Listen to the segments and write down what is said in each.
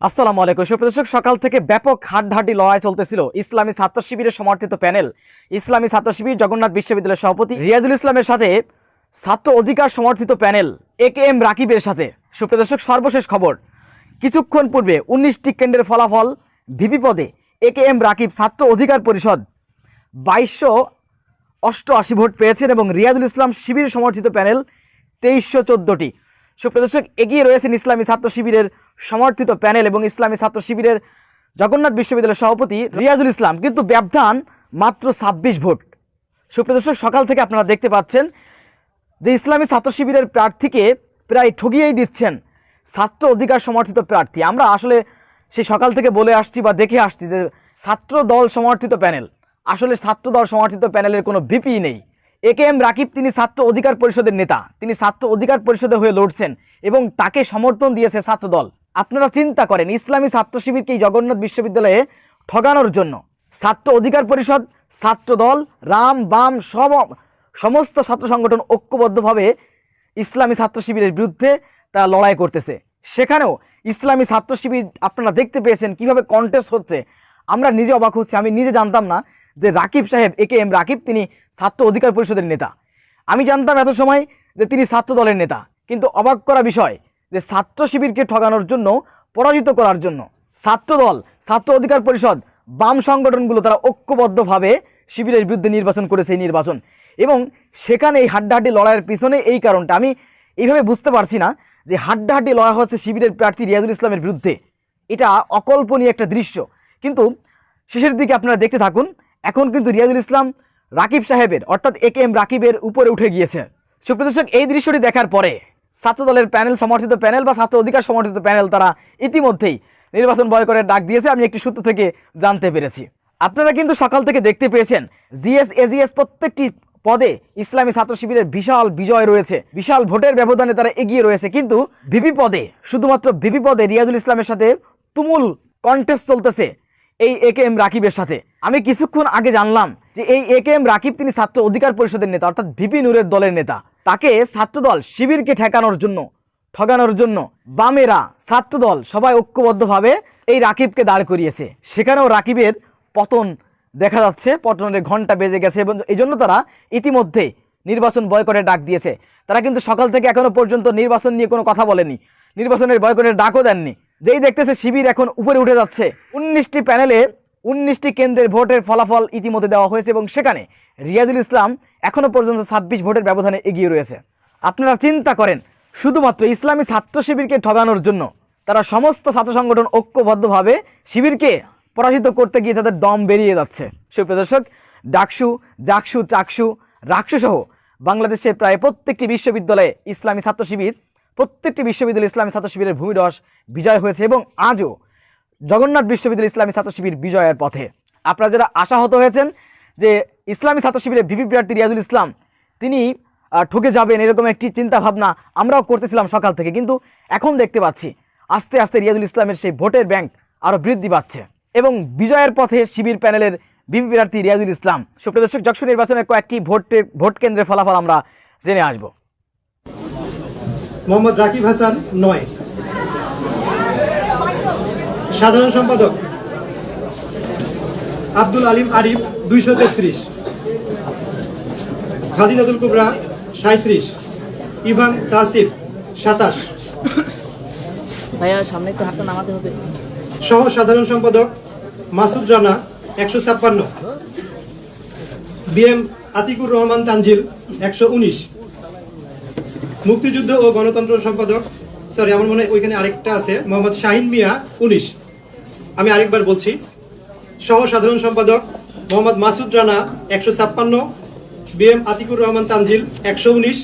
আসসালামু আলাইকুম। সুপ্রদর্শক সকাল থেকে ব্যাপক হাড্ডাহাড্ডি লড়াই চলতেছিল। ইসলামী ছাত্র শিবিরের সমর্থিত প্যানেল, ইসলামী ছাত্র শিবির, জগন্নাথ বিশ্ববিদ্যালয়ের সভাপতি রিয়াজুল ইসলামের সাথে ছাত্র অধিকার সমর্থিত প্যানেল, এ কে এম রাকিবের সাথে। সুপ্রদর্শক সর্বশেষ খবর। কিছুক্ষণ পূর্বে উনিশটি কেন্দ্রের ফলাফল ভিপি পদে এ কে এম রাকিব ছাত্র অধিকার পরিষদ বাইশশো অষ্টআশি ভোট পেয়েছেন এবং রিয়াজুল ইসলাম শিবির সমর্থিত প্যানেল তেইশশো চোদ্দোটি। সুপ্রদর্শক এগিয়ে রয়েছেন ইসলামী ছাত্র শিবিরের সমর্থিত প্যানেল এবং ইসলামী ছাত্র শিবিরের জগন্নাথ বিশ্ববিদ্যালয়ের সভাপতি রিয়াজুল ইসলাম। কিন্তু ব্যবধান মাত্র ছাব্বিশ ভোট। সুপ্রদর্শক সকাল থেকে আপনারা দেখতে পাচ্ছেন যে ইসলামী ছাত্র শিবিরের প্রার্থীকে প্রায় ঠগিয়েই দিচ্ছেন ছাত্র অধিকার সমর্থিত প্রার্থী। আমরা আসলে সেই সকাল থেকে বলে আসছি বা দেখে আসছি যে ছাত্র দল সমর্থিত প্যানেল। আসলে ছাত্র দল সমর্থিত প্যানেলের কোনো ভিপি নেই। এ কে এম রাকিব তিনি ছাত্র অধিকার পরিষদের নেতা। তিনি ছাত্র অধিকার পরিষদে হয়ে লড়ছেন এবং তাকে সমর্থন দিয়েছে ছাত্র দল আপনারা চিন্তা করেন, ইসলামী ছাত্র শিবিরকে জগন্নাথ বিশ্ববিদ্যালয়ে ঠগানোর জন্য। ছাত্র অধিকার পরিষদ ছাত্র দল রাম, বাম সব সমস্ত ছাত্র সংগঠন ঐক্যবদ্ধভাবে ইসলামী ছাত্র শিবিরের বিরুদ্ধে তারা লড়াই করতেছে। সেখানেও ইসলামী ছাত্র শিবির, আপনারা দেখতে পেয়েছেন কীভাবে কন্টেস্ট হচ্ছে। আমরা নিজে অবাক হচ্ছি, আমি নিজে জানতাম না যে রাকিব সাহেব এ কে এম রাকিব, তিনি ছাত্র অধিকার পরিষদের নেতা। আমি জানতাম এত সময় যে তিনি ছাত্র দলের নেতা, কিন্তু অবাক করা বিষয় যে ছাত্র শিবিরকে ঠগানোর জন্য, পরাজিত করার জন্য ছাত্র দল, ছাত্র অধিকার পরিষদ, বাম সংগঠনগুলো তারা ঐক্যবদ্ধভাবে শিবিরের বিরুদ্ধে নির্বাচন করেছে এই নির্বাচন। এবং সেখানে এই হাড্ডাহাড্ডি লড়াইয়ের পিছনে এই কারণটা। আমি এইভাবে বুঝতে পারছি না যে হাড্ডাহাড্ডি লড়াই হচ্ছে শিবিরের প্রার্থী রিয়াজুল ইসলামের বিরুদ্ধে। এটা অকল্পনীয় একটা দৃশ্য। কিন্তু শেষের দিকে আপনারা দেখতে থাকুন এখন কিন্তু রিয়াজুল ইসলাম রাকিব সাহেবের, অর্থাৎ এ কে এম রাকিবের উপরে উঠে গিয়েছে। সুপ্রদর্শক এই দৃশ্যটি দেখার পরে ছাত্র দলের প্যানেল, সমর্থিত প্যানেল বা ছাত্র অধিকার সমর্থিত প্যানেল তারা ইতিমধ্যেই নির্বাচন বয়কটের ডাক দিয়েছে। আমি একটি সূত্র থেকে জানতে পেরেছি। আপনারা কিন্তু সকাল থেকে দেখতে পেয়েছেন, জিএস, এজিএস প্রত্যেকটি পদে ইসলামী ছাত্র শিবিরের বিশাল বিজয় রয়েছে। বিশাল ভোটের ব্যবধানে তারা এগিয়ে রয়েছে। কিন্তু ভিপি পদে, শুধুমাত্র ভিপি পদে রিয়াজুল ইসলামের সাথে তুমুল কন্টেস্ট চলতেছে। এই এ কে এম রাকিবের সাথে। আমি কিছুক্ষণ আগে জানলাম যে এই এ কে এম রাকিব তিনি ছাত্র অধিকার পরিষদের নেতা, অর্থাৎ ভিপি নূরের দলের নেতা। তাকে ছাত্রদল শিবিরকে ঠেকানোর জন্য, ঠগানোর জন্য বামেরা ছাত্রদল সবাই ঐক্যবদ্ধভাবে এই রাকিবকে দাঁড় করিয়েছে। সেখানেও রাকিবের পতন দেখা যাচ্ছে, পতনের ঘণ্টা বেজে গেছে এবং এই জন্য তারা ইতিমধ্যে নির্বাচন বয়কটের ডাক দিয়েছে। তারা কিন্তু সকাল থেকে এখনও পর্যন্ত নির্বাচন নিয়ে কোনো কথা বলেনি। নির্বাচনের বয়কটের ডাকও দেননি। যেই দেখতেছে শিবির এখন উপরে উঠে যাচ্ছে। উনিশটি প্যানেলে উনিশটি কেন্দ্রের ভোটের ফলাফল ইতিমধ্যে দেওয়া হয়েছে এবং সেখানে রিয়াজুল ইসলাম এখনও পর্যন্ত ছাব্বিশ ভোটের ব্যবধানে এগিয়ে রয়েছে। আপনারা চিন্তা করেন, শুধুমাত্র ইসলামী ছাত্র শিবিরকে ঠগানোর জন্য তারা সমস্ত ছাত্র সংগঠন ঐক্যবদ্ধভাবে শিবিরকে পরাজিত করতে গিয়ে তাদের দম বেরিয়ে যাচ্ছে। সুপ্রদর্শক, ডাকসু, জাকসু, চাকসু রাকসু সহ বাংলাদেশের প্রায় প্রত্যেকটি বিশ্ববিদ্যালয়ে ইসলামী ছাত্র শিবির প্রত্যেকটি বিশ্ববিদ্যালয় ইসলামী ছাত্র শিবিরের ভূমিদস বিজয় হয়েছে এবং আজও জগন্নাথ বিশ্ববিদ্যালয় ইসলামী ছাত্র শিবির বিজয়ের পথে। আপনারা যারা আশাহত হয়েছেন যে ইসলামী ছাত্র শিবিরের ভিপি প্রার্থী রিয়াজুল ইসলাম, তিনি ঠকে যাবেন এরকম একটি চিন্তা ভাবনা আমরাও করতেছিলাম সকাল থেকে, কিন্তু এখন দেখতে পাচ্ছি আস্তে আস্তে রিয়াজুল ইসলামের সেই ভোটের ব্যাংক আরও বৃদ্ধি পাচ্ছে এবং বিজয়ের পথে শিবির প্যানেলের ভিপি প্রার্থী রিয়াজুল ইসলাম। সুপ্রদর্শক যক্ষু নির্বাচনের কয়েকটি ভোট ভোট কেন্দ্রের ফলাফল আমরা জেনে আসব। মোহাম্মদ রাকিব হাসান নয়। সাধারণ সম্পাদক আব্দুল আলিম আরিফ দুইশো তেত্রিশ। খাদিজাতুল কুবরা সাঁত্রিশ ইভান তাসিফ সাতাশ। ভাইয়া সামনে একটু হাতটা নামাতে হবে। সহ সাধারণ সম্পাদক মাসুদ রানা একশো ছাপ্পান্ন। বি এম আতিকুর রহমান তানজিল একশো উনিশ। মুক্তিযুদ্ধ ও গণতন্ত্র সম্পাদক সরি আমার মনে ওইখানে আরেকটা আছে, মোহাম্মদ শাহিন মিয়া উনিশ। আমি আরেকবার বলছি সহ সাধারণ সম্পাদক মোহাম্মদ মাসুদ রানা একশো ছাপ্পান্ন, বি এম আতিকুর রহমান তানজিল একশো উনিশ,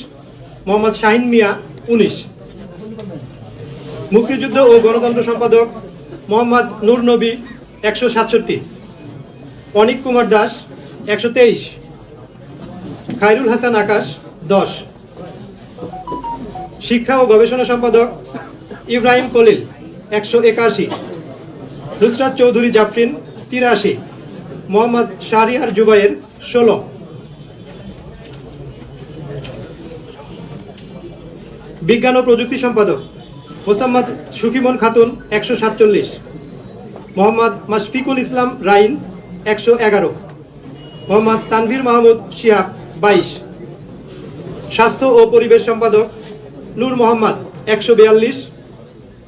মোহাম্মদ শাহিন মিয়া উনিশ। মুক্তিযুদ্ধ ও গণতন্ত্র সম্পাদক মোহাম্মদ নূর নবী একশো সাতষট্টি, অনিক কুমার দাস একশো তেইশ, খায়রুল হাসান আকাশ দশ। শিক্ষা ও গবেষণা সম্পাদক ইব্রাহিম কলিল একশো একাশি। নুসরাত চৌধুরী জাফরিন, তিরাশি। মোহাম্মদ শাহরিয়ার জুবাইর, ষোলো। বিজ্ঞান ও প্রযুক্তি সম্পাদক মোসাম্মদ সুকিমন খাতুন, একশো সাতচল্লিশ। মোহাম্মদ মাশফিকুল ইসলাম রাইন, একশো এগারো। মোহাম্মদ তানভীর মাহমুদ শিহাব, বাইশ। স্বাস্থ্য ও পরিবেশ সম্পাদক নূর মোহাম্মদ, একশো বিয়াল্লিশ,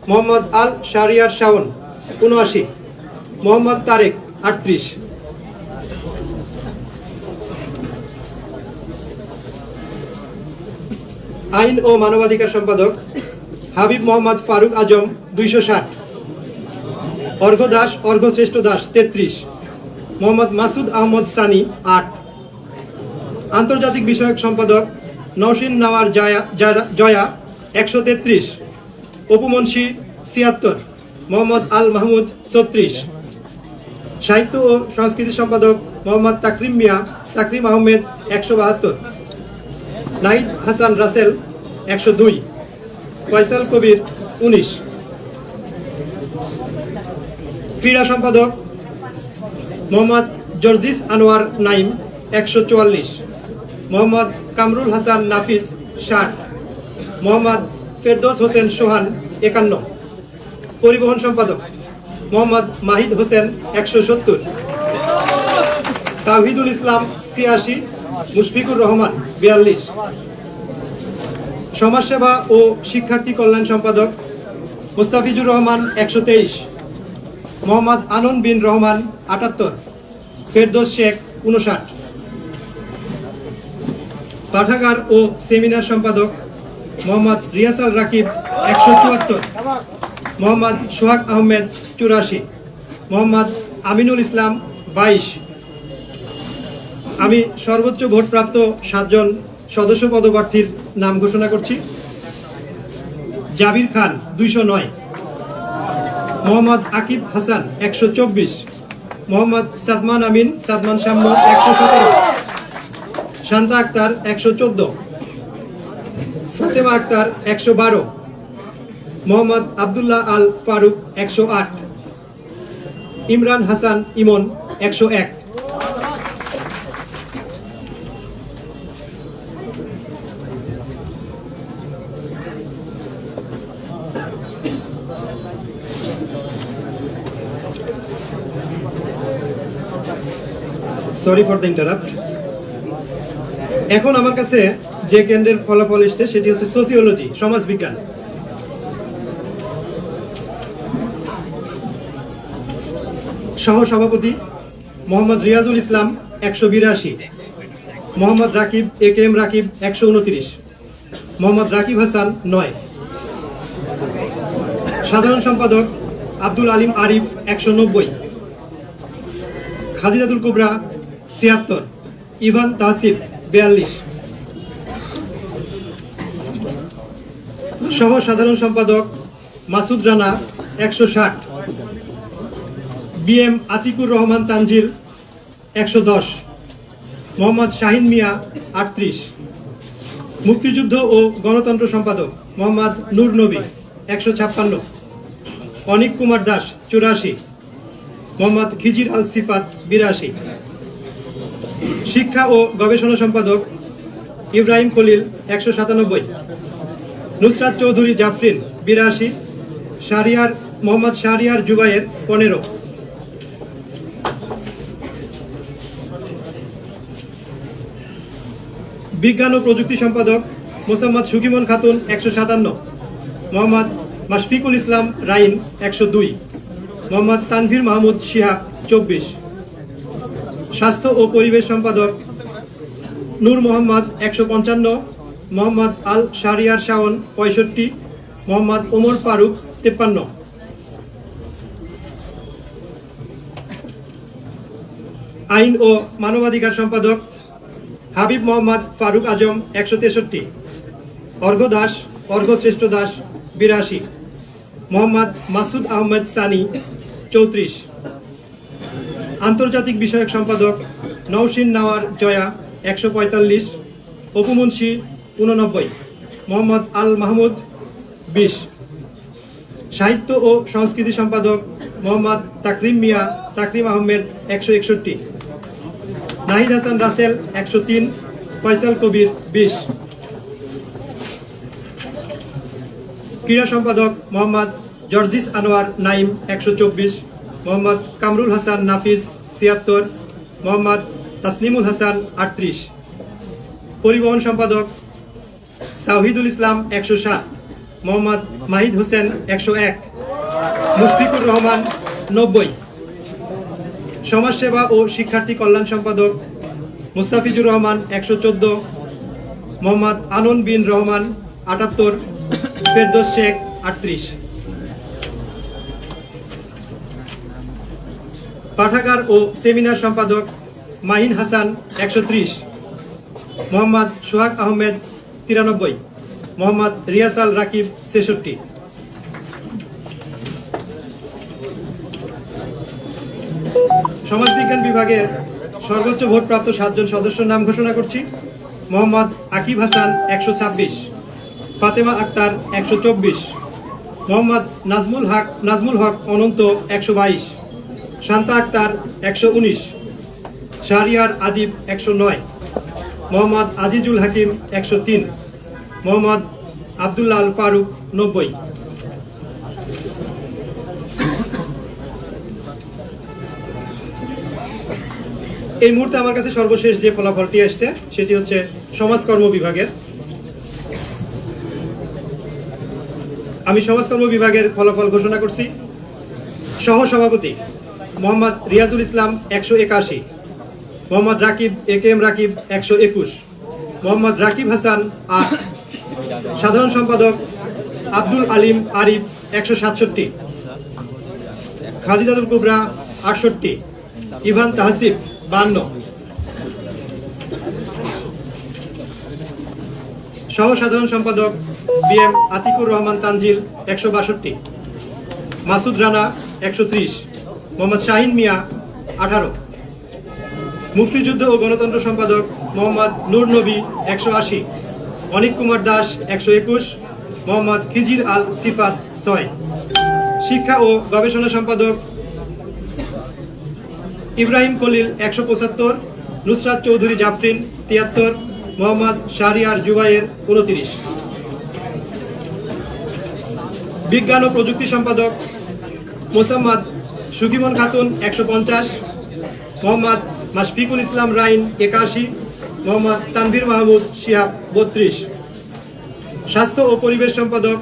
মোহাম্মদ আল শাহরিয়ার শাওন, উনআশি, মোহাম্মদ তারেক, আটত্রিশ। আইন ও মানবাধিকার সম্পাদক হাবিব মোহাম্মদ ফারুক আজম, দুইশো ষাট। অর্ঘ দাস, অর্ঘশ্রেষ্ঠ দাস, তেত্রিশ। মোহাম্মদ মাসুদ আহমদ সানি, আট। আন্তর্জাতিক বিষয়ক সম্পাদক নওশিন নাওয়ার জয়া জয়া, একশো তেত্রিশ। অপুমনসি ছিয়াত্তর। মোহাম্মদ আল মাহমুদ, ছত্রিশ। সাহিত্য ও সংস্কৃতি সম্পাদক মোহাম্মদ তাকরিম মিয়া, তাকরিম আহমেদ, একশো বাহাত্তর। নাহিদ হাসান রাসেল, একশো দুই। ফয়সাল কবির, উনিশ। ক্রীড়া সম্পাদক মোহাম্মদ জর্জিস আনোয়ার নাইম, একশো চুয়াল্লিশ। মোহাম্মদ কামরুল হাসান নাফিস ষাট, মোহাম্মদ ফেরদৌস হোসেন সোহান একান্ন। পরিবহন সম্পাদক, মোহাম্মদ মাহিদ হোসেন একশো সত্তর। তাহিদুল ইসলাম ছিয়াশি, মুশফিকুর রহমান বিয়াল্লিশ। সমাজসেবা ও শিক্ষার্থী কল্যাণ সম্পাদক, মুস্তাফিজুর রহমান একশো তেইশ। মোহাম্মদ আনন বিন রহমান আটাত্তর। ফেরদোস শেখ উনষাট পাঠাগার ও সেমিনার সম্পাদক মোহাম্মদ রিয়াসাল রাকিব একশো চুয়াত্তর, মোহাম্মদ সোহাগ আহমেদ চুরাশি, মোহাম্মদ আমিনুল ইসলাম বাইশ। আমি সর্বোচ্চ ভোটপ্রাপ্ত সাতজন সদস্য পদপ্রার্থীর নাম ঘোষণা করছি। জাবির খান দুইশো নয়, মোহাম্মদ আকিব হাসান একশো চব্বিশ, মোহাম্মদ সাদমান আমিন সাদমান শাম্য একশো সতেরো। শান্তা আক্তার একশো চোদ্দ, ফাতেমা আক্তার একশো বারো, মোহাম্মদ আবদুল্লাহ আল ফারুক একশো আট, ইমরান হাসান ইমন একশো এক। সরি ফর দ্য ইন্টারাপ্ট এখন আমার কাছে যে কেন্দ্রের ফলাফল এসছে, সেটি হচ্ছে সোসিওলজি সমাজবিজ্ঞান। সহ সভাপতি মোহাম্মদ রিয়াজুল ইসলাম, একশো বিরাশি। Mohammad Rakib, A K M Rakib, একশো উনত্রিশ। মোহাম্মদ রাকিব হাসান, নয়। সাধারণ সম্পাদক আব্দুল আলিম আরিফ, একশো নব্বই। খাদিজাতুল কুবরা, ছিয়াত্তর। ইভান তাসিফ বিয়াল্লিশ। সহ সাধারণ সম্পাদক মাসুদ রানা, একশো ষাট। বি এম আতিকুর রহমান তানজিল একশো দশ। মোহাম্মদ শাহিন মিয়া, আটত্রিশ। মুক্তিযুদ্ধ ও গণতন্ত্র সম্পাদক মোহাম্মদ নূর নবী, একশো ছাপ্পান্ন। অনিক কুমার দাস, চুরাশি। মোহাম্মদ খিজির আল সিফাত, বিরাশি। শিক্ষা ও গবেষণা সম্পাদক ইব্রাহিম খলিল একশো সাতানব্বই। নুসরাত চৌধুরী জাফরিন বিরাশি, শারিয়ার মোহাম্মদ শারিয়ার জুবাইয়ের পনেরো। বিজ্ঞান ও প্রযুক্তি সম্পাদক মোসাম্মদ সুকিমন খাতুন একশো সাতান্ন। মোহাম্মদ মাশফিকুল ইসলাম রাইন একশো দুই। মোহাম্মদ তানভীর মাহমুদ শিহাব চব্বিশ। স্বাস্থ্য ও পরিবেশ সম্পাদক নূর মোহাম্মদ একশো পঞ্চান্ন, মোহাম্মদ আল শাহরিয়ার শাওন পঁয়ষট্টি, মোহাম্মদ ওমর ফারুক তেপ্পান্ন। আইন ও মানবাধিকার সম্পাদক হাবিব মোহাম্মদ ফারুক আজম একশো তেষট্টি। অর্ঘ দাস, অর্ঘ শ্রেষ্ঠ দাস বিরাশি। মোহাম্মদ মাসুদ আহমেদ সানি চৌত্রিশ। আন্তর্জাতিক বিষয়ক সম্পাদক নৌসিন নাওয়ার জয়া, একশো পঁয়তাল্লিশ অপুমুন্সি উননব্বই, মোহাম্মদ আল মাহমুদ, বিশ। সাহিত্য ও সংস্কৃতি সম্পাদক মোহাম্মদ তাকরিম মিয়া, তাকরিম আহমেদ, একশো একষট্টি। নাহিদ হাসান রাসেল, একশো তিন। ফয়সাল কবির, বিশ। ক্রীড়া সম্পাদক মোহাম্মদ জর্জিস আনোয়ার নাইম, একশো চব্বিশ। মোহাম্মদ কামরুল হাসান নাফিস ছিয়াত্তর, মোহাম্মদ তাসনিমুল হাসান আটত্রিশ। পরিবহন সম্পাদক তাওহিদুল ইসলাম একশো সাত, মোহাম্মদ মাহিদ হোসেন একশো এক, মুশফিকুর রহমান নব্বই। সমাজসেবা ও শিক্ষার্থী কল্যাণ সম্পাদক মুস্তাফিজুর রহমান একশো চোদ্দ, মোহাম্মদ আনন বিন রহমান আটাত্তর, ফেরদোস শেখ আটত্রিশ। পাঠাগার ও সেমিনার সম্পাদক মাহিন হাসান একশো ত্রিশ, মোহাম্মদ সোহাগ আহমেদ তিরানব্বই, মোহাম্মদ রিয়াসাল রাকিব ছেষট্টি। সমাজবিজ্ঞান বিভাগের সর্বোচ্চ ভোটপ্রাপ্ত সাতজন সদস্যর নাম ঘোষণা করছি। মোহাম্মদ আকিব হাসান একশো ছাব্বিশ, ফাতেমা আক্তার একশো চব্বিশ, মোহাম্মদ নাজমুল হক নাজমুল হক অনন্ত একশো বাইশ। শান্তা আক্তার একশো উনিশ শাহরিয়ার আদিব একশো নয়, মোহাম্মদ আজিজুল হাকিম একশো তিন, মোহাম্মদ আবদুল্লাহ আল ফারুক নব্বই। এই মুহূর্তে আমার কাছে সর্বশেষ যে ফলাফলটি আসছে সেটি হচ্ছে সমাজকর্ম বিভাগের। আমি সমাজকর্ম বিভাগের ফলাফল ঘোষণা করছি। সহ সভাপতি মোহাম্মদ রিয়াজুল ইসলাম একশো একাশি, Mohammad Rakib, A K M Rakib একশো একুশ, মোহাম্মদ রাকিব হাসান আট, সাধারণ সম্পাদক আব্দুল আলিম আরিফ একশো সাতষট্টি খাজিদাদুল কুবরা আটষট্টি, ইভান তাহসিব বান্ন। সহ সাধারণ সম্পাদক বি এম আতিকুর রহমান তানজিল একশো বাষট্টি, মাসুদ রানা একশো ত্রিশ মোহাম্মদ শাহিন মিয়া, আঠারো। মুক্তিযুদ্ধ ও গণতন্ত্র সম্পাদক মোহাম্মদ নূর নবী, একশো আশি। অনিক কুমার দাস, একশো একুশ। মোহাম্মদ খিজির আল সিফাত, ছয়। শিক্ষা ও গবেষণা সম্পাদক ইব্রাহিম কলিল একশো পঁচাত্তর। নুসরাত চৌধুরী জাফরিন, তিয়াত্তর। মোহাম্মদ শাহরিয়ার জুবাইয়ের উনত্রিশ। বিজ্ঞান ও প্রযুক্তি সম্পাদক মোসাম্মদ সুকিমন খাতুন, একশো পঞ্চাশ, মোহাম্মদ মাশফিকুল ইসলাম রাইন, একাশি, মোহাম্মদ তানভীর মাহমুদ, শিহাব, বত্রিশ। স্বাস্থ্য ও পরিবেশ সম্পাদক,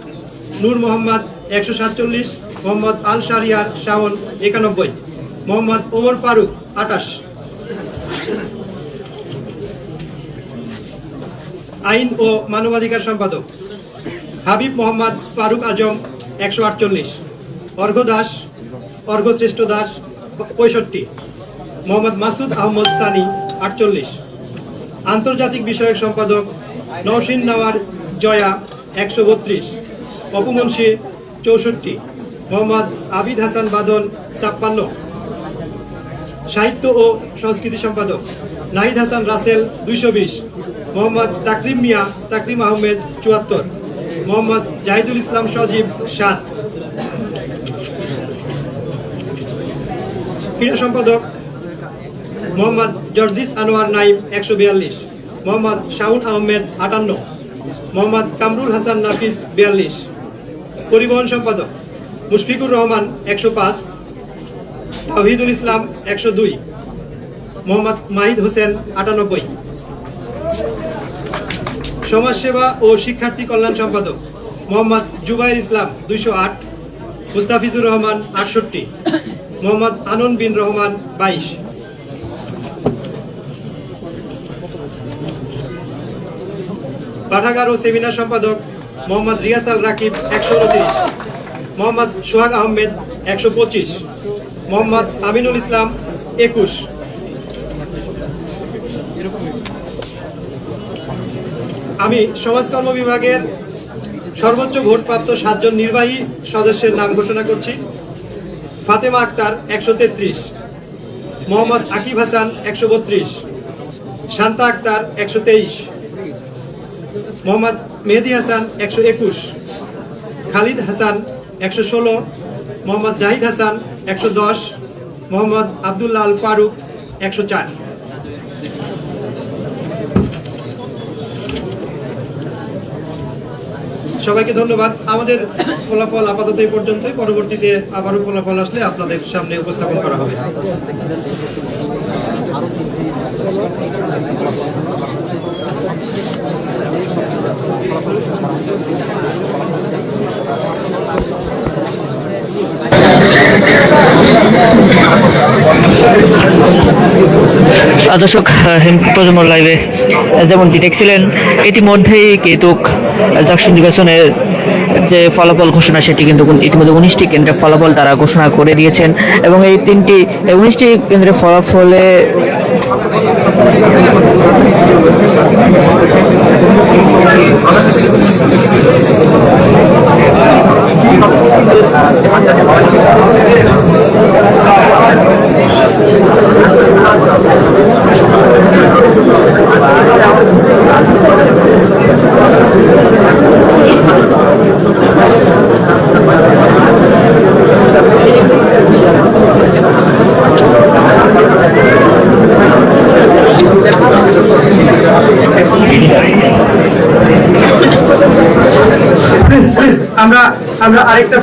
নূর মোহাম্মদ, একশো সাতচল্লিশ, মোহাম্মদ আল শাহরিয়ার শাওন, একানব্বই, মোহাম্মদ ওমর ফারুক, আটাশ। আইন ও মানবাধিকার সম্পাদক, হাবিব মোহাম্মদ ফারুক আজম, একশো আটচল্লিশ। অর্ঘ দাস অর্ঘ শ্রেষ্ঠ দাস, পঁয়ষট্টি। মোহাম্মদ মাসুদ আহমদ সানি, আটচল্লিশ। আন্তর্জাতিক বিষয়ক সম্পাদক নওশিন নওয়ার জয়া, একশো বত্রিশ। অপুমনসি, চৌষট্টি। মোহাম্মদ আবিদ হাসান বাদল ছাপ্পান্ন। সাহিত্য ও সংস্কৃতি সম্পাদক নাহিদ হাসান রাসেল, দুইশো বিশ। মোহাম্মদ তাকরিম মিয়া, তাকরিম আহমেদ, চুয়াত্তর। মোহাম্মদ জাহিদুল ইসলাম সজীব, সাত। ক্রীড়া সম্পাদক মোহাম্মদ জর্জিস আনোয়ার নাইম একশো বিয়াল্লিশ, মোহাম্মদ শাউন আহমেদ আটান্ন, মোহাম্মদ কামরুল হাসান নাফিস বিয়াল্লিশ। পরিবহন সম্পাদক মুশফিকুর রহমান একশো পাঁচ তাহিদুল ইসলাম একশো দুই, মোহাম্মদ মাহিদ হোসেন আটানব্বই। সমাজসেবা ও শিক্ষার্থী কল্যাণ সম্পাদক মোহাম্মদ জুবাইর ইসলাম দুইশো আট, মুস্তাফিজুর রহমান আটষট্টি। মোহাম্মদ আনন বিন রহমান, বাইশ। পাঠাগার ও সেমিনার সম্পাদক মোহাম্মদ রিয়াসাল রাকিব, একশো উনত্রিশ। মোহাম্মদ সোহাগ আহমেদ, একশো পঁচিশ। মোহাম্মদ আমিনুল ইসলাম, একুশ। আমি সমাজকর্ম বিভাগের সর্বোচ্চ ভোটপ্রাপ্ত সাতজন নির্বাহী সদস্যের নাম ঘোষণা করছি। ফাতেমা আক্তার একশো তেত্রিশ, মোহাম্মদ আকিব হাসান একশো বত্রিশ, শান্তা আক্তার একশো তেইশ, মোহাম্মদ মেহেদি হাসান একশো একুশ, খালিদ হাসান একশো ষোলো, মোহাম্মদ জাহিদ হাসান একশো দশ, মোহাম্মদ আবদুল্লাহ আল ফারুক একশো চার। সবাইকে ধন্যবাদ। আমাদের ফলাফল আপাতত এই পর্যন্তই। পরবর্তীতে আবারও ফলাফল আসলে আপনাদের সামনে উপস্থাপন করা হবে। আহ, দর্শক প্রজন্ম লাইভে যেমনটি দেখছিলেন, ইতিমধ্যেই কেতুক জাকসন নির্বাচনের যে ফলাফল ঘোষণা, সেটি কিন্তু ইতিমধ্যে উনিশটি কেন্দ্রের ফলাফল তারা ঘোষণা করে দিয়েছেন। এবং এই তিনটি উনিশটি কেন্দ্রের ফলাফলে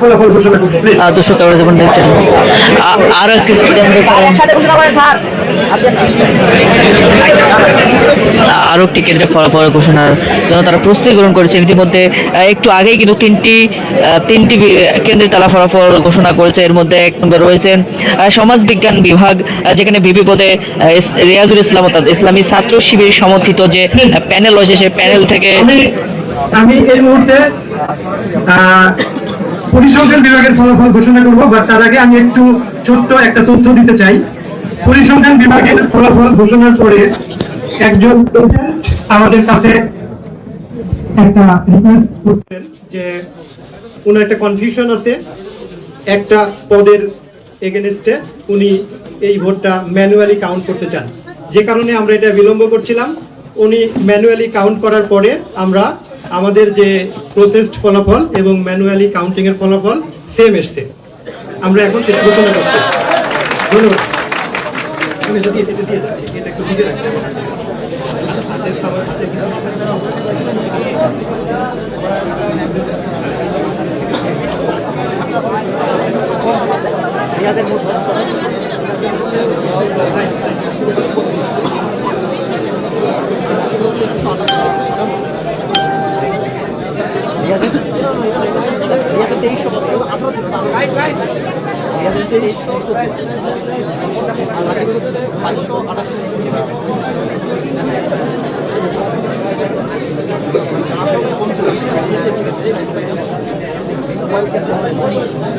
দর্শক আপনারা যেমন দেখছেন আ- আরও একটি কেন্দ্রের আরও একটি কেন্দ্রের ফলাফল ঘোষণার জন্য তারা প্রস্তুতি গ্রহণ করেছেন ইতিমধ্যে একটু আগেই কিন্তু তিনটি তিনটি কেন্দ্রে তারা ফলাফল ঘোষণা করেছে। এর মধ্যে এক নম্বরে রয়েছেন সমাজ বিজ্ঞান বিভাগ যেখানে বিপি পদে রিয়াজুল ইসলাম অর্থাৎ ইসলামী ছাত্র শিবির সমর্থিত যে প্যানেল রয়েছে সেই প্যানেল থেকে আমি এই মুহূর্তে পরিসংখ্যান বিভাগের ফলাফল ঘোষণা করব বাট তার আগে আমি একটু ছোট্ট একটা তথ্য দিতে চাই। পরিসংখ্যান বিভাগের ফলাফল ঘোষণার পরে একজন আমাদের কাছে একটা করছেন যে ওনার একটা কনফিউশন আছে। একটা পদের এগেনস্টে উনি এই ভোটটা ম্যানুয়ালি কাউন্ট করতে চান। যে কারণে আমরা এটা বিলম্ব করছিলাম। উনি ম্যানুয়ালি কাউন্ট করার পরে আমরা আমাদের যে প্রসেসড ফলাফল এবং ম্যানুয়ালি কাউন্টিং এর ফলাফল সেম এসছে। আমরা এখন সেটা ঘোষণা করছি। ধন্যবাদ। আমি এটা দিয়ে যাচ্ছি, এটা একটু দিকে রাখছি। হাতের খাবার, হাতের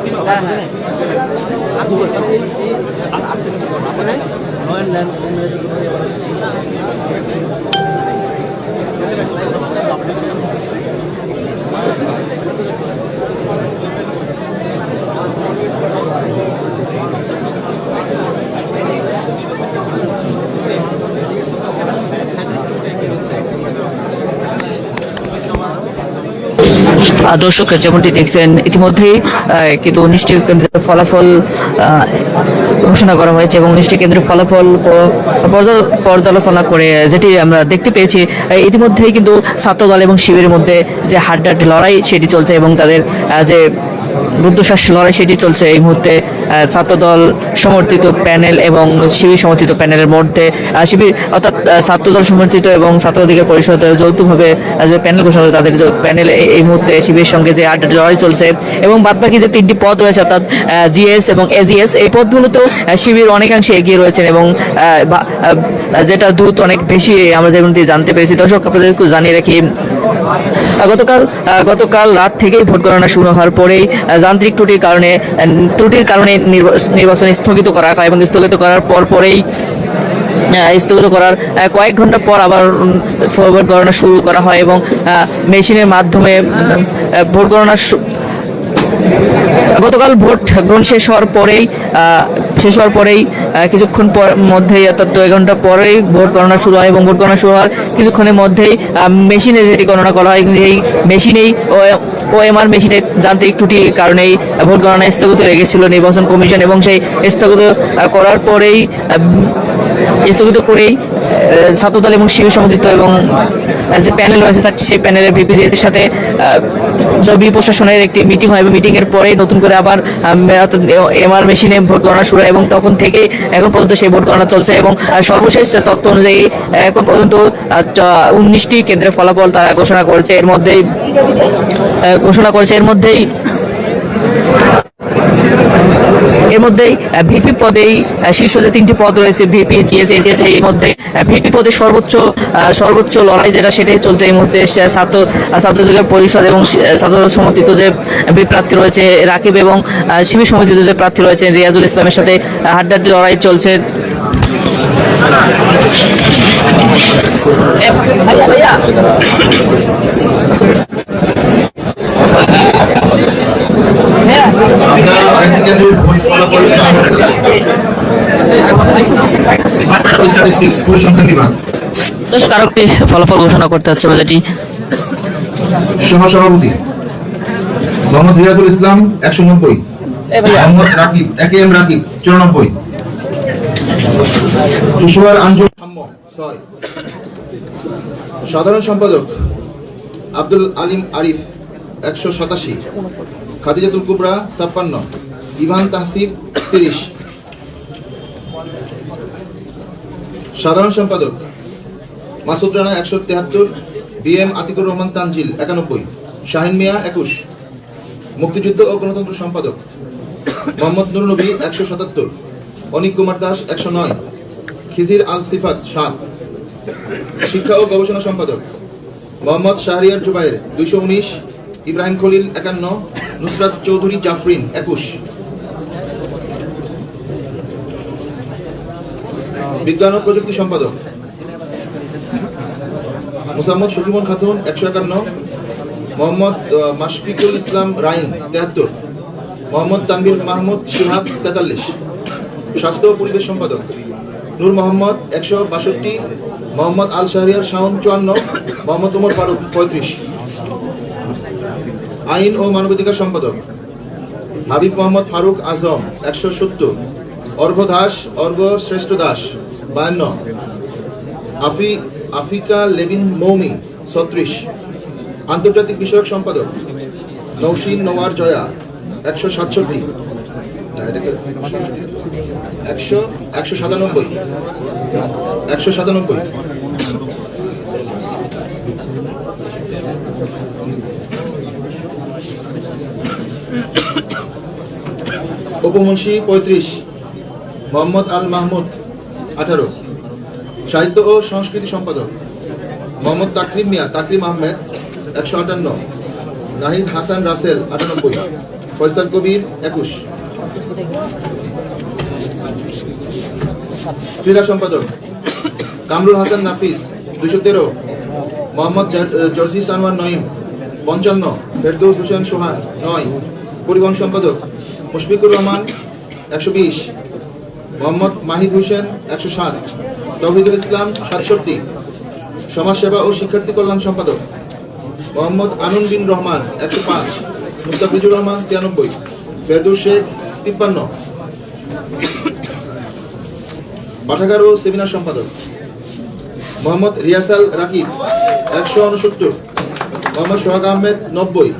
আহ, দর্শক যেমনটি দেখছেন, ইতিমধ্যেই কিন্তু উনিশটি কেন্দ্রের ফলাফল ঘোষণা করা হয়েছে এবং উনিশটি কেন্দ্রের ফলাফল পর্যালোচনা করে, যেটি আমরা দেখতে পেয়েছি ইতিমধ্যেই কিন্তু ছাত্র দল এবং শিবিরের মধ্যে যে হাড্ডাহাড্ডি লড়াই সেটি চলছে এবং তাদের যে রুদ্ধশ্বাস লড়াই সেটি চলছে এই মুহূর্তে। ছাত্রদল সমর্থিত প্যানেল এবং শিবির সমর্থিত প্যানেলের মধ্যে শিবির অর্থাৎ ছাত্রদল সমর্থিত এবং ছাত্র অধিকার পরিষদ যৌথভাবে যে প্যানেল ঘোষণা তাদের প্যানেল এই- মুহূর্তে শিবির সঙ্গে যে আড্ডা লড়াই চলছে এবং বাদবাকি যে তিনটি পদ রয়েছে অর্থাৎ জিএস এবং এজিএস, এই পদগুলোতেও শিবির অনেকাংশে এগিয়ে রয়েছেন এবং যেটা দূত অনেক বেশি আমরা যেমন জানতে পেরেছি, দর্শক আপনাদেরকে জানিয়ে রাখি গতকাল গতকাল রাত থেকেই ভোট গণনা শুরু হওয়ার পরেই যান্ত্রিক ত্রুটির কারণে ত্রুটির কারণে নির্বা- নির্বাচন স্থগিত করা হয় এবং স্থগিত করার পর পরেই স্থগিত করার কয়েক ঘণ্টা পর আবার ভোট গণনা শুরু করা হয় এবং মেশিনের মাধ্যমে ভোট গণনা গতকাল ভোট গ্রহণ শেষ হওয়ার পরেই শেষ হওয়ার পরেই কিছুক্ষণ পর মধ্যেই, অর্থাৎ দু এক ঘণ্টা পরেই ভোট গণনা শুরু হয় এবং ভোট গণনা শুরু হওয়ার কিছুক্ষণের মধ্যেই মেশিনে যেটি গণনা করা হয়, এই মেশিনেই ও এমআর মেশিনের যান্ত্রিক ত্রুটির কারণেই ভোট গণনা স্থগিত হয়ে গেছিল নির্বাচন কমিশন এবং সেই স্থগিত করার পরেই স্থগিত করেই ছাত্রদল এবং শিবির সমর্থিত এবং যে প্যানেল রয়েছে সেই প্যানেলের ভিপিজিদের সাথে জবি প্রশাসনের একটি মিটিং হয় এবং মিটিং এর পরেই নতুন করে আবার এমআর মেশিনে ভোট গণনা শুরু এবং তখন থেকে এখন পর্যন্ত সেই ভোট গণনা চলছে এবং সর্বশেষ তথ্য অনুযায়ী এখন পর্যন্ত উনিশটি কেন্দ্রের ফলাফল তারা ঘোষণা করেছে। এর মধ্যেই ঘোষণা করেছে। এর মধ্যেই এর মধ্যেই ভিপি পদেই শীর্ষ যে তিনটি পদ রয়েছে ভিপি জিএস এজিএস এর মধ্যে ভিপি পদে সর্বোচ্চ সর্বোচ্চ লড়াই যেটা সেটাই চলছে এই মধ্যে ছাত্র ছাত্রলীগের পরিষদ এবং ছাত্রদল সমর্থিত যে প্রার্থী রয়েছে রাকিব এবং শিবির সমর্থিত যে প্রার্থী রয়েছে রিয়াজুল ইসলামের সাথে আহ, হাড্ডাহাড্ডি লড়াই চলছে। আপনারা একটি কেন্দ্রের ভোট ফলাফল জানাবেন। স্ট্যাটিস্টিক্স পরিসংখ্যান বিভাগ দর্শক আরও একটি ফলাফল ঘোষণা করতে হচ্ছে সহসভাপতি মোহাম্মদ রিয়াজুল ইসলাম একশো নব্বই মোহাম্মদ রাকিব একে এম রাকিব চুরানব্বই। কিশোর আঞ্জুম ছয়। সাধারণ সম্পাদক আব্দুল আলিম আরিফ একশো সাতাশি। খাদিজাতুল কুবরা, ছাপ্পান্ন। ইভান তাহসিব, তিরিশ। সাধারণ সম্পাদক, মাসুদ রানা, একশো তেহাত্তর। বি এম আতিকুর রহমান, তানজিল, একানব্বই। শাহিন মিয়া, একুশ। মুক্তিযুদ্ধ ও গণতন্ত্র সম্পাদক, মোহাম্মদ নুর নবী, একশো সাতাত্তর। অনিক কুমার দাস, একশো নয়। খিজির আল সিফাত, সাত। শিক্ষা ও গবেষণা সম্পাদক, মোহাম্মদ শাহরিয়ার জুবাইর, দুইশো উনিশ। ইব্রাহিম খলিল একান্ন, নুসরাত চৌধুরী জাফরিন একুশ। বিজ্ঞান ও প্রযুক্তি সম্পাদক। মুসাম্মদ শকিমন খাতুন একশো একান্ন, মোহাম্মদ মাশফিকুল ইসলাম রাইন তেহাত্তর, মোহাম্মদ তানবির মাহমুদ শিহাব তেতাল্লিশ। স্বাস্থ্য ও পরিবেশ সম্পাদক, নূর মোহাম্মদ একশো বাষট্টি, মোহাম্মদ আল শাহরিয়ার শাওন চুয়ান্ন, মোহাম্মদ উমর ফারুক পঁয়ত্রিশ। আইন ও মানবাধিকার সম্পাদক। হাবিব মোহাম্মদ ফারুক আজম, একশো সত্তর। অর্ঘ দাস, অর্ঘ শ্রেষ্ঠ দাস, বায়ান্ন। আফি, আফিকা লেবিন মৌমি, ছত্রিশ। আন্তর্জাতিক বিষয়ক সম্পাদক নৌসিন নওয়ার জয়া, একশো সাতষট্টি। একশো একশো সাতানব্বই। একশো সাতানব্বই। উপমুন্সি পঁয়ত্রিশ, মোহাম্মদ আল মাহমুদ আঠারো, সাহিত্য ও সংস্কৃতি সম্পাদক মোহাম্মদ তাকরিম মিয়া, তাকরিম আহমেদ একশো আটান্ন, নাহিদ হাসান রাসেল আটানব্বই, ফয়সাল কবির একুশ। ক্রীড়া সম্পাদক কামরুল হাসান নাফিস দুশো তেরো, মোহাম্মদ জার- জর্জিস আনোয়ার নঈম পঞ্চান্ন, ফেরদৌস হোসেন সোহান নয়। পরিবহন সম্পাদক মুশফিকুর রহমান, একশো বিশ, মোহাম্মদ মাহিদ হোসেন, একশো সাত তৌহিদুল ইসলাম, সাতষট্টি, সমাজসেবা ও শিক্ষার্থী কল্যাণ সম্পাদক, মোহাম্মদ আনুন বিন রহমান, একশো পাঁচ, মুস্তাফিজুর রহমান, ছিয়ানব্বই ফেরদৌস শেখ, তিপ্পান্ন। পাঠাগার ও সেমিনার সম্পাদক, মোহাম্মদ রিয়াসাল রাকিব, একশো উনসত্তর, মোহাম্মদ সোহাগ আহমেদ, নব্বই,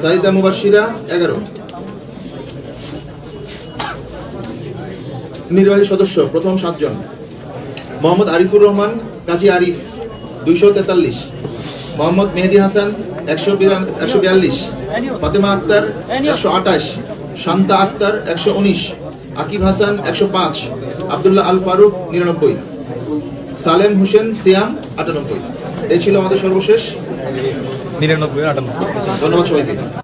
সাইদা মুবাসিরা এগারো। নির্বাহী সদস্য প্রথম সাতজন। মোহাম্মদ আরিফুর রহমান কাজী আরিফ দুইশো তেতাল্লিশ। মোহাম্মদ মেহেদি হাসান একশো একশো বিয়াল্লিশ। ফাতেমা আক্তার একশো আঠাশ। শান্তা আক্তার একশো উনিশ। আকিব হাসান একশো পাঁচ। আবদুল্লাহ আল ফারুক নিরানব্বই। সালেম হোসেন সিয়াম আটানব্বই। এই ছিল আমাদের সর্বশেষ। নিরানব্বই আটানব্বই। ধন্যবাদ সবাইকে।